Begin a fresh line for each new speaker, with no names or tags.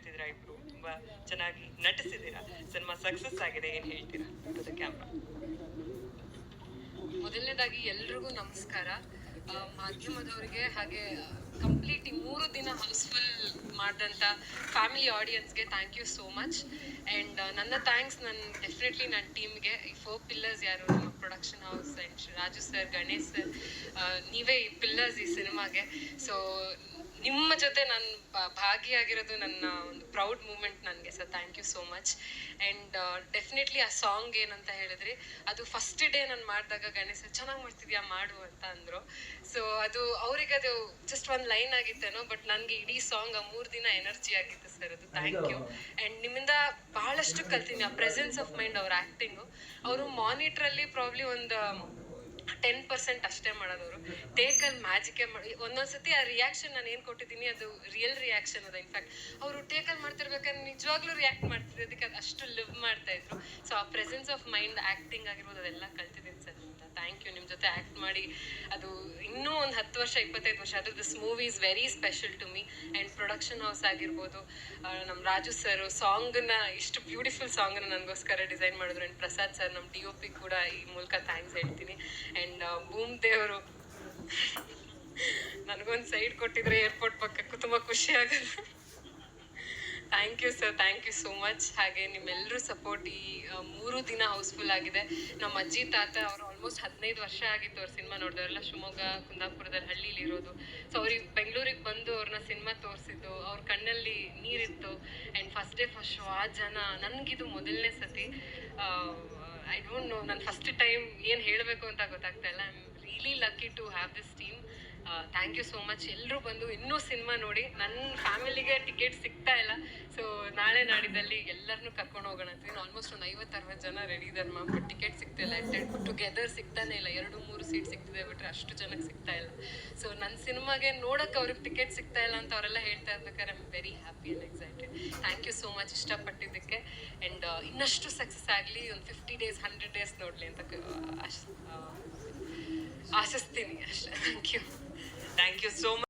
ಕಾಣ್ತಿದ್ದೀರಾ ಇಬ್ರು ತುಂಬಾ ಚೆನ್ನಾಗಿ ನಟಿಸಿದ್ದೀರಾ? ಸಿನಿಮಾ ಸಕ್ಸಸ್ ಆಗಿದೆ, ಏನ್ ಹೇಳ್ತೀರಾ? ಟು ಕ್ಯಾಮ್ರಾ
ಮೊದಲನೇದಾಗಿ ಎಲ್ರಿಗೂ ನಮಸ್ಕಾರ. ಮಾಧ್ಯಮದವರಿಗೆ ಹಾಗೆ ಕಂಪ್ಲೀಟ್ ಈ ಮೂರು ದಿನ ಹೌಸ್ಫುಲ್ ಮಾಡಿದಂಥ family ಆಡಿಯನ್ಸ್ಗೆ thank you so much and ನನ್ನ ಥ್ಯಾಂಕ್ಸ್ ನನ್ನ ಡೆಫಿನೆಟ್ಲಿ ನನ್ನ ಟೀಮ್ಗೆ ಈ ಫೋರ್ ಪಿಲ್ಲರ್ಸ್ ಯಾರು? ನಮ್ಮ production house and Raju sir Ganesh sir ನೀವೇ ಈ ಪಿಲ್ಲರ್ಸ್ ಈ ಸಿನಿಮಾಗೆ. ಸೊ ನಿಮ್ಮ ಜೊತೆ ನಾನು ಭಾಗಿಯಾಗಿರೋದು ನನ್ನ ಒಂದು ಪ್ರೌಡ್ ಮೂಮೆಂಟ್ ನನಗೆ sir thank you so much and definitely ಆ ಸಾಂಗ್ ಏನಂತ ಹೇಳಿದ್ರೆ, ಅದು ಫಸ್ಟ್ ಡೇ ನಾನು ಮಾಡಿದಾಗ, ಗಣೇಶ, ಚೆನ್ನಾಗಿ ಮಾಡ್ತಿದ್ಯಾ? ಮಾಡು ಅಂತ ಅಂದರು. ಸೊ ಅದು ಅವ್ರಿಗೆ ಅದು ಜಸ್ಟ್ ಒಂದು ಲೈನ್ ಆಗಿತ್ತೇನೋ ಬಟ್ ನನಗೆ ಇಡೀ ಸಾಂಗ್ ಆ ಮೂರು ದಿನ ಎನರ್ಜಿ ಆಗಿತ್ತು ಸರ್ ಅದು ಥ್ಯಾಂಕ್ ಯು ಆ್ಯಂಡ್ ನಿಮ್ಮಿಂದ ಬಹಳಷ್ಟು ಕಲ್ತೀನಿ, ಆ ಪ್ರೆಸೆನ್ಸ್ ಆಫ್ ಮೈಂಡ್ ಅವ್ರ ಆ್ಯಕ್ಟಿಂಗು ಅವರು ಮಾನಿಟ್ರಲ್ಲಿ ಪ್ರಾಬ್ಲಿ ಒಂದು ಟೆನ್ ಪರ್ಸೆಂಟ್ ಅಷ್ಟೇ ಮಾಡೋದವರು. ಟೇಕಲ್ಲಿ ಮ್ಯಾಜಿಕೇ ಮಾಡಿ ಒಂದೊಂದ್ಸತಿ ಆ ರಿಯಾಕ್ಷನ್ ನಾನು ಏನು ಕೊಟ್ಟಿದ್ದೀನಿ, ಅದು ರಿಯಲ್ ರಿಯಾಕ್ಷನ್ ಅದ. ಇನ್ಫ್ಯಾಕ್ಟ್ ಅವರು ಟೇಕಲ್ಲಿ ಮಾಡ್ತಿರ್ಬೇಕಾದ್ರೆ ನಿಜವಾಗ್ಲೂ ರಿಯಾಕ್ಟ್ ಮಾಡ್ತಿದ್ರು. ಅದಕ್ಕೆ ಅದು ಅಷ್ಟು ಲಿವ್ ಮಾಡ್ತಾ ಇದ್ರು. ಸೊ ಆ ಪ್ರೆಸೆನ್ಸ್ ಆಫ್ ಮೈಂಡ್ ಆ್ಯಕ್ಟಿಂಗ್ ಆಗಿರ್ಬೋದು, ಅದೆಲ್ಲ ಕಲ್ತಿದ್ದೀನಿ ಸರ್ ಅಂತ. ಥ್ಯಾಂಕ್ ಯು ನಿಮ್ಮ ಜೊತೆ ಆ್ಯಕ್ಟ್ ಮಾಡಿ, ಅದು ಇನ್ನೂ ಒಂದು ಹತ್ತು ವರ್ಷ, ಇಪ್ಪತ್ತೈದು ವರ್ಷ. ಅದು this movie is very special to me and production house ಆಗಿರ್ಬೋದು ನಮ್ಮ ರಾಜು ಸರ್ ಸಾಂಗ್ನ ಇಷ್ಟು ಬ್ಯೂಟಿಫುಲ್ ಸಾಂಗ್ನ ನನಗೋಸ್ಕರ ಡಿಸೈನ್ ಮಾಡಿದ್ರು. ಆ್ಯಂಡ್ ಪ್ರಸಾದ್ ಸರ್ ನಮ್ಮ ಡಿ ಒ ಪಿ ಕೂಡ ಈ ಮೂಲಕ ಥ್ಯಾಂಕ್ಸ್ ಹೇಳ್ತೀನಿ. ಬೂಮ್ ದೇವರು. ನನಗೊಂದು ಸೈಡ್ ಕೊಟ್ಟಿದ್ರೆ ಏರ್ಪೋರ್ಟ್ ಪಕ್ಕಕ್ಕೂ ತುಂಬ ಖುಷಿ ಆಗಲ್ಲ. Thank you sir thank you so much ಹಾಗೆ ನಿಮ್ಮೆಲ್ಲರೂ ಸಪೋರ್ಟ್ ಈ ಮೂರು ದಿನ ಹೌಸ್ಫುಲ್ ಆಗಿದೆ. ನಮ್ಮ ಅಜ್ಜಿ, ತಾತ ಅವರು ಆಲ್ಮೋಸ್ಟ್ ಹದಿನೈದು ವರ್ಷ ಆಗಿತ್ತು ಅವ್ರ ಸಿನಿಮಾ ನೋಡಿದವರೆಲ್ಲ. ಶಿವಮೊಗ್ಗ, ಕುಂದಾಪುರದಲ್ಲಿ ಹಳ್ಳಿಲಿ ಇರೋದು. ಸೊ ಅವ್ರಿಗೆ ಬೆಂಗಳೂರಿಗೆ ಬಂದು ಅವ್ರನ್ನ ಸಿನಿಮಾ ತೋರಿಸಿದ್ದು. ಅವ್ರ ಕಣ್ಣಲ್ಲಿ ನೀರಿತ್ತು. And first day first show ಆ ಜನ, ನನಗಿದು ಮೊದಲನೇ ಸತಿ. ಡೋಂಟ್ ನೋ ನಾನು ಫಸ್ಟ್ ಟೈಮ್ ಏನು ಹೇಳಬೇಕು ಅಂತ ಗೊತ್ತಾಗ್ತಾ ಇಲ್ಲ. I am really lucky to have this team thank you so much ಎಲ್ಲರೂ ಬಂದು ಇನ್ನೂ ಸಿನಿಮಾ ನೋಡಿ. ನನ್ನ ಫ್ಯಾಮಿಲಿಗೆ ಟಿಕೆಟ್ ಸಿಗ್ತಾ ಇಲ್ಲ. ಸೊ ನಾಳೆ ನಾಡಿದಲ್ಲಿ ಎಲ್ಲರನ್ನೂ ಕರ್ಕೊಂಡು ಹೋಗೋಣ ಅಂತ ಆಲ್ಮೋಸ್ಟ್ ಒಂದು ಐವತ್ತು, ಅರವತ್ತು ಜನ ರೆಡಿ ಇದ್ದಾರೆ ಮ್ಯಾಮ್ ಬಟ್ ಟಿಕೆಟ್ ಸಿಗ್ತಾ ಇಲ್ಲ. ಟುಗೆದರ್ ಸಿಗ್ತಾನೆ ಇಲ್ಲ. ಎರಡು, ಮೂರು ಸೀಟ್ ಸಿಗ್ತಿದೆ ಬಿಟ್ರೆ ಅಷ್ಟು ಜನಕ್ಕೆ ಸಿಗ್ತಾ ಇಲ್ಲ. ಸೊ ನನ್ನ ಸಿನಿಮಾಗೆ ನೋಡೋಕೆ ಅವ್ರಿಗೆ ಟಿಕೆಟ್ ಸಿಗ್ತಾ ಇಲ್ಲ ಅಂತ ಅವರೆಲ್ಲ ಹೇಳ್ತಾ ಇರ್ಬೇಕಾದ್ರೆ I am very happy and excited thank you so much ಇಷ್ಟಪಟ್ಟಿದ್ದಕ್ಕೆ. ಇನ್ನಷ್ಟು ಸಕ್ಸಸ್ ಆಗಲಿ ಒಂದು ಫಿಫ್ಟಿ ಡೇಸ್ ಹಂಡ್ರೆಡ್ ಡೇಸ್ ನೋಡಲಿ ಅಂತ ಆಶಿಸ್ತೀನಿ ಅಷ್ಟೇ. Thank you
thank you so much